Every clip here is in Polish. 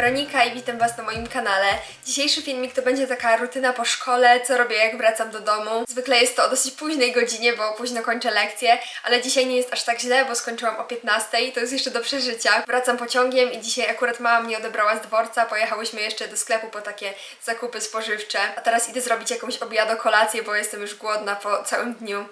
Weronika i witam Was na moim kanale. Dzisiejszy filmik to będzie taka rutyna po szkole, co robię jak wracam do domu. Zwykle jest to o dosyć późnej godzinie, bo późno kończę lekcje, ale dzisiaj nie jest aż tak źle, bo skończyłam o 15, to jest jeszcze do przeżycia. Wracam pociągiem i dzisiaj akurat mama mnie odebrała z dworca, pojechałyśmy jeszcze do sklepu po takie zakupy spożywcze. A teraz idę zrobić jakąś obiado kolację, bo jestem już głodna po całym dniu.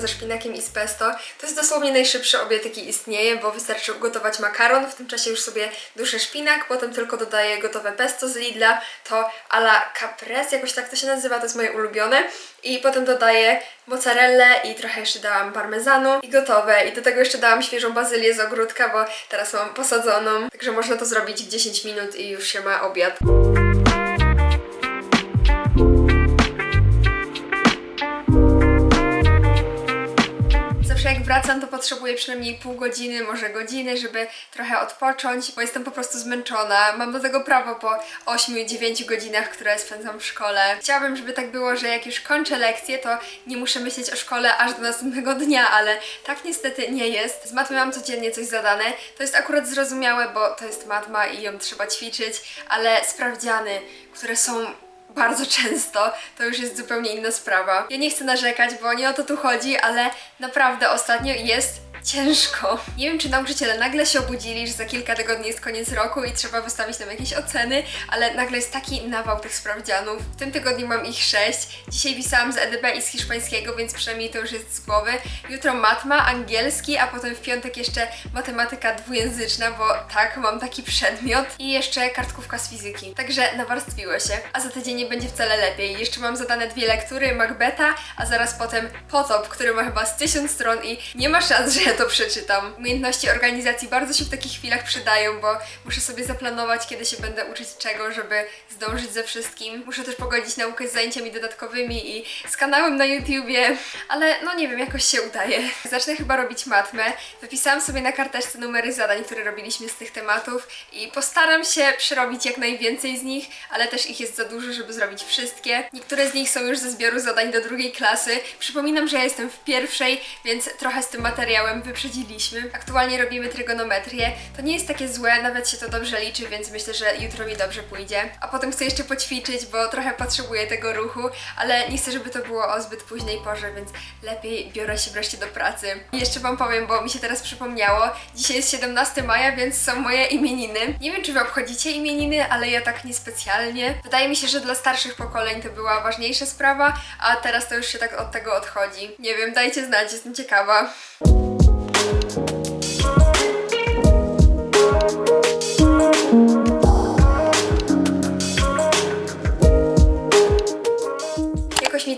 Ze szpinakiem i z pesto. To jest dosłownie najszybszy obiad, jaki istnieje, bo wystarczy ugotować makaron, w tym czasie już sobie duszę szpinak, potem tylko dodaję gotowe pesto z Lidla, to a la caprese, jakoś tak to się nazywa, to jest moje ulubione. I potem dodaję mozzarellę i trochę jeszcze dałam parmezanu i gotowe. I do tego jeszcze dałam świeżą bazylię z ogródka, bo teraz mam posadzoną. Także można to zrobić w 10 minut i już się ma obiad. Jak wracam, to potrzebuję przynajmniej pół godziny, może godziny, żeby trochę odpocząć, bo jestem po prostu zmęczona. Mam do tego prawo po 8-9 godzinach, które spędzam w szkole. Chciałabym, żeby tak było, że jak już kończę lekcję, to nie muszę myśleć o szkole aż do następnego dnia, ale tak niestety nie jest. Z matmy mam codziennie coś zadane. To jest akurat zrozumiałe, bo to jest matma i ją trzeba ćwiczyć, ale sprawdziany, które są bardzo często, to już jest zupełnie inna sprawa. Ja nie chcę narzekać, bo nie o to tu chodzi, ale naprawdę ostatnio jest ciężko. Nie wiem, czy nauczyciele nagle się obudzili, że za kilka tygodni jest koniec roku i trzeba wystawić nam jakieś oceny, ale nagle jest taki nawał tych sprawdzianów. W tym tygodniu mam ich sześć. Dzisiaj pisałam z EDB i z hiszpańskiego, więc przynajmniej to już jest z głowy. Jutro matma, angielski, a potem w piątek jeszcze matematyka dwujęzyczna, bo tak, mam taki przedmiot. I jeszcze kartkówka z fizyki. Także nawarstwiło się. A za tydzień nie będzie wcale lepiej. Jeszcze mam zadane dwie lektury, Macbeta, a zaraz potem Potop, który ma chyba z tysiąc stron i nie ma szans, że ja to przeczytam. Umiejętności organizacji bardzo się w takich chwilach przydają, bo muszę sobie zaplanować, kiedy się będę uczyć czego, żeby zdążyć ze wszystkim. Muszę też pogodzić naukę z zajęciami dodatkowymi i z kanałem na YouTubie, ale no nie wiem, jakoś się udaje. Zacznę chyba robić matmę. Wypisałam sobie na karteczce numery zadań, które robiliśmy z tych tematów i postaram się przerobić jak najwięcej z nich, ale też ich jest za dużo, żeby zrobić wszystkie. Niektóre z nich są już ze zbioru zadań do drugiej klasy. Przypominam, że ja jestem w pierwszej, więc trochę z tym materiałem wyprzedziliśmy. Aktualnie robimy trygonometrię. To nie jest takie złe, nawet się to dobrze liczy, więc myślę, że jutro mi dobrze pójdzie. A potem chcę jeszcze poćwiczyć, bo trochę potrzebuję tego ruchu, ale nie chcę, żeby to było o zbyt późnej porze, więc lepiej biorę się wreszcie do pracy. I jeszcze Wam powiem, bo mi się teraz przypomniało. Dzisiaj jest 17 maja, więc są moje imieniny. Nie wiem, czy Wy obchodzicie imieniny, ale ja tak niespecjalnie. Wydaje mi się, że dla starszych pokoleń to była ważniejsza sprawa, a teraz to już się tak od tego odchodzi. Nie wiem, dajcie znać, jestem ciekawa. Jakoś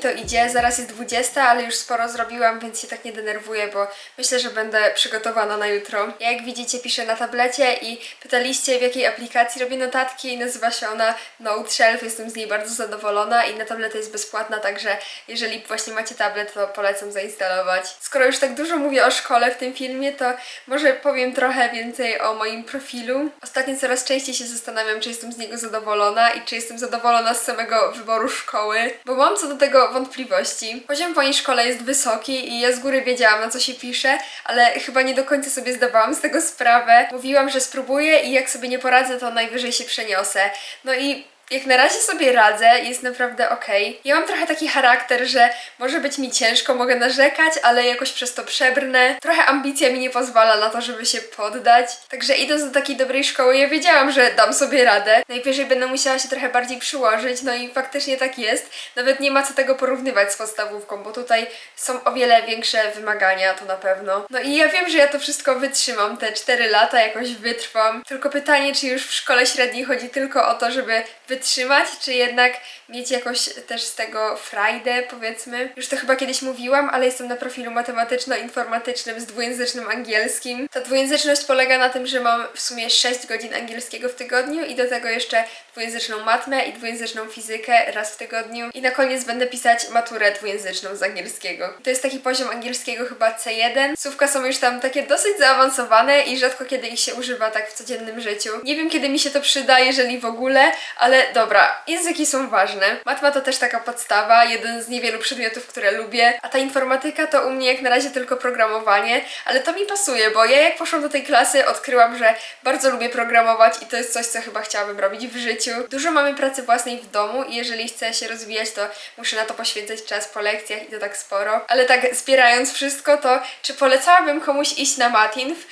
to idzie, zaraz jest 20, ale już sporo zrobiłam, więc się tak nie denerwuję, bo myślę, że będę przygotowana na jutro. Ja jak widzicie piszę na tablecie i pytaliście w jakiej aplikacji robię notatki i nazywa się ona Note Shelf, jestem z niej bardzo zadowolona i na tablety jest bezpłatna, także jeżeli właśnie macie tablet, to polecam zainstalować. Skoro już tak dużo mówię o szkole w tym filmie, to może powiem trochę więcej o moim profilu. Ostatnio coraz częściej się zastanawiam, czy jestem z niego zadowolona i czy jestem zadowolona z samego wyboru szkoły, bo mam co do tego wątpliwości. Poziom mojej szkole jest wysoki i ja z góry wiedziałam, na co się pisze, ale chyba nie do końca sobie zdawałam z tego sprawę. Mówiłam, że spróbuję i jak sobie nie poradzę, to najwyżej się przeniosę. No i jak na razie sobie radzę, jest naprawdę okej. Ja mam trochę taki charakter, że może być mi ciężko, mogę narzekać, ale jakoś przez to przebrnę. Trochę ambicja mi nie pozwala na to, żeby się poddać. Także idąc do takiej dobrej szkoły, ja wiedziałam, że dam sobie radę. Najwyżej będę musiała się trochę bardziej przyłożyć, no i faktycznie tak jest. Nawet nie ma co tego porównywać z podstawówką, bo tutaj są o wiele większe wymagania, to na pewno. No i ja wiem, że ja to wszystko wytrzymam, te 4 lata jakoś wytrwam. Tylko pytanie, czy już w szkole średniej chodzi tylko o to, żeby wytrzymać wytrzymać, czy jednak mieć jakoś też z tego frajdę, powiedzmy. Już to chyba kiedyś mówiłam, ale jestem na profilu matematyczno-informatycznym z dwujęzycznym angielskim. Ta dwujęzyczność polega na tym, że mam w sumie 6 godzin angielskiego w tygodniu i do tego jeszcze dwujęzyczną matmę i dwujęzyczną fizykę raz w tygodniu. I na koniec będę pisać maturę dwujęzyczną z angielskiego. To jest taki poziom angielskiego chyba C1. Słówka są już tam takie dosyć zaawansowane i rzadko kiedy ich się używa tak w codziennym życiu. Nie wiem kiedy mi się to przyda, jeżeli w ogóle, ale dobra, języki są ważne. Matma to też taka podstawa, jeden z niewielu przedmiotów, które lubię, a ta informatyka to u mnie jak na razie tylko programowanie, ale to mi pasuje, bo ja jak poszłam do tej klasy, odkryłam, że bardzo lubię programować i to jest coś, co chyba chciałabym robić w życiu. Dużo mamy pracy własnej w domu i jeżeli chcę się rozwijać, to muszę na to poświęcać czas po lekcjach i to tak sporo. Ale tak zbierając wszystko, to czy polecałabym komuś iść na Matinf?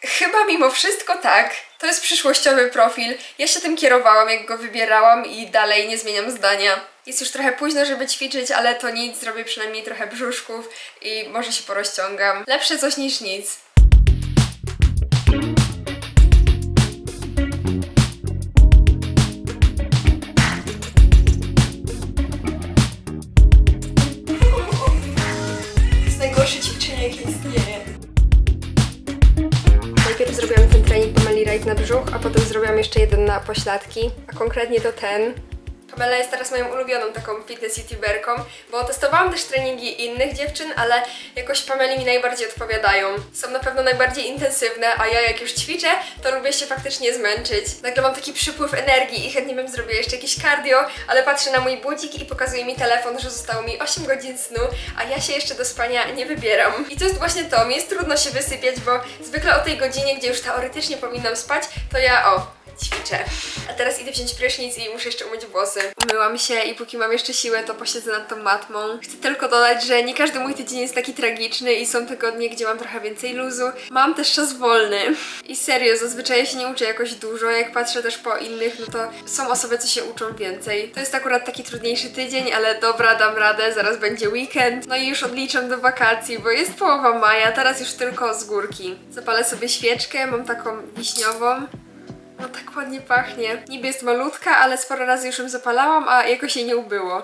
Chyba mimo wszystko tak. To jest przyszłościowy profil. Ja się tym kierowałam, jak go wybierałam i dalej nie zmieniam zdania. Jest już trochę późno, żeby ćwiczyć, ale to nic, zrobię przynajmniej trochę brzuszków i może się porozciągam. Lepsze coś niż nic. A potem zrobiłam jeszcze jeden na pośladki, a konkretnie to ten. Pamela jest teraz moją ulubioną taką fitness youtuberką, bo testowałam też treningi innych dziewczyn, ale jakoś Pameli mi najbardziej odpowiadają. Są na pewno najbardziej intensywne, a ja jak już ćwiczę, to lubię się faktycznie zmęczyć. Nagle mam taki przypływ energii i chętnie bym zrobiła jeszcze jakieś cardio, ale patrzę na mój budzik i pokazuje mi telefon, że zostało mi 8 godzin snu, a ja się jeszcze do spania nie wybieram. I to jest właśnie to, mi jest trudno się wysypiać, bo zwykle o tej godzinie, gdzie już teoretycznie powinnam spać, to ja o, ćwiczę. A teraz idę wziąć prysznic i muszę jeszcze umyć włosy. Umyłam się i póki mam jeszcze siłę, to posiedzę nad tą matmą. Chcę tylko dodać, że nie każdy mój tydzień jest taki tragiczny i są tygodnie, gdzie mam trochę więcej luzu. Mam też czas wolny. I serio, zazwyczaj się nie uczę jakoś dużo. Jak patrzę też po innych, no to są osoby, co się uczą więcej. To jest akurat taki trudniejszy tydzień, ale dobra, dam radę, zaraz będzie weekend. No i już odliczam do wakacji, bo jest połowa maja, teraz już tylko z górki. Zapalę sobie świeczkę, mam taką wiśniową. No tak ładnie pachnie. Niby jest malutka, ale sporo razy już ją zapalałam, a jakoś jej nie ubyło.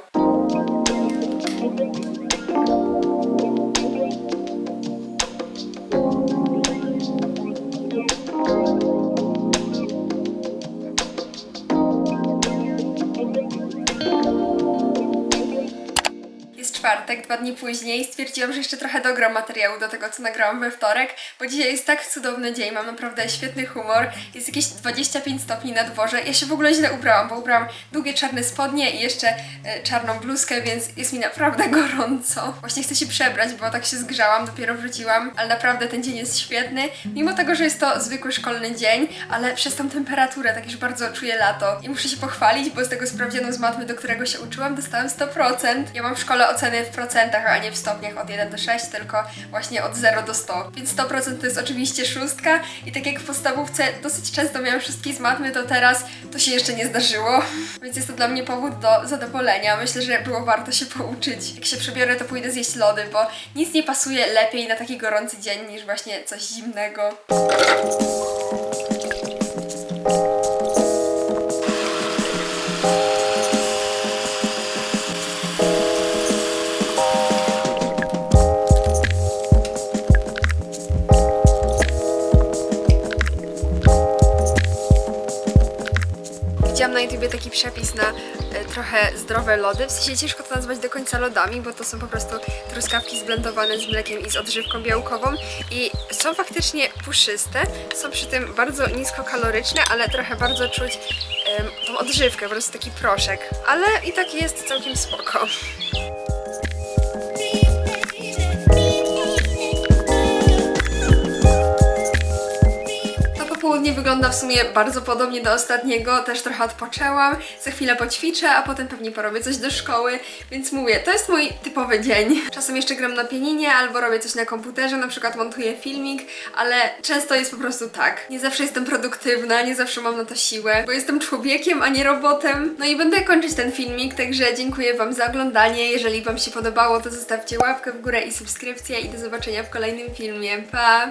Czwartek, dwa dni później. Stwierdziłam, że jeszcze trochę dogram materiału do tego, co nagrałam we wtorek, bo dzisiaj jest tak cudowny dzień, mam naprawdę świetny humor. Jest jakieś 25 stopni na dworze. Ja się w ogóle źle ubrałam, bo ubrałam długie czarne spodnie i jeszcze e, czarną bluzkę, więc jest mi naprawdę gorąco. Właśnie chcę się przebrać, bo tak się zgrzałam, dopiero wróciłam, ale naprawdę ten dzień jest świetny. Mimo tego, że jest to zwykły szkolny dzień, ale przez tą temperaturę tak już bardzo czuję lato. I muszę się pochwalić, bo z tego sprawdzianu z matmy, do którego się uczyłam, dostałem 100%. Ja mam w szkole w procentach, a nie w stopniach od 1 do 6, tylko właśnie od 0 do 100. Więc 100% to jest oczywiście szóstka i tak jak w podstawówce dosyć często miałam szóstki z matmy, to teraz to się jeszcze nie zdarzyło. Więc jest to dla mnie powód do zadowolenia. Myślę, że było warto się pouczyć. Jak się przebiorę, to pójdę zjeść lody, bo nic nie pasuje lepiej na taki gorący dzień niż właśnie coś zimnego. YouTubie taki przepis na e, trochę zdrowe lody. W sensie ciężko to nazwać do końca lodami, bo to są po prostu truskawki zblendowane z mlekiem i z odżywką białkową i są faktycznie puszyste, są przy tym bardzo niskokaloryczne, ale trochę bardzo czuć em, tą odżywkę, po prostu taki proszek. Ale i tak jest całkiem spoko. To popołudnie wygląda w sumie bardzo podobnie do ostatniego, też trochę odpoczęłam, za chwilę poćwiczę, a potem pewnie porobię coś do szkoły, więc mówię, to jest mój typowy dzień. Czasem jeszcze gram na pianinie albo robię coś na komputerze, na przykład montuję filmik, ale często jest po prostu tak. Nie zawsze jestem produktywna, nie zawsze mam na to siłę, bo jestem człowiekiem, a nie robotem. No i będę kończyć ten filmik, także dziękuję Wam za oglądanie. Jeżeli Wam się podobało, to zostawcie łapkę w górę i subskrypcję i do zobaczenia w kolejnym filmie. Pa!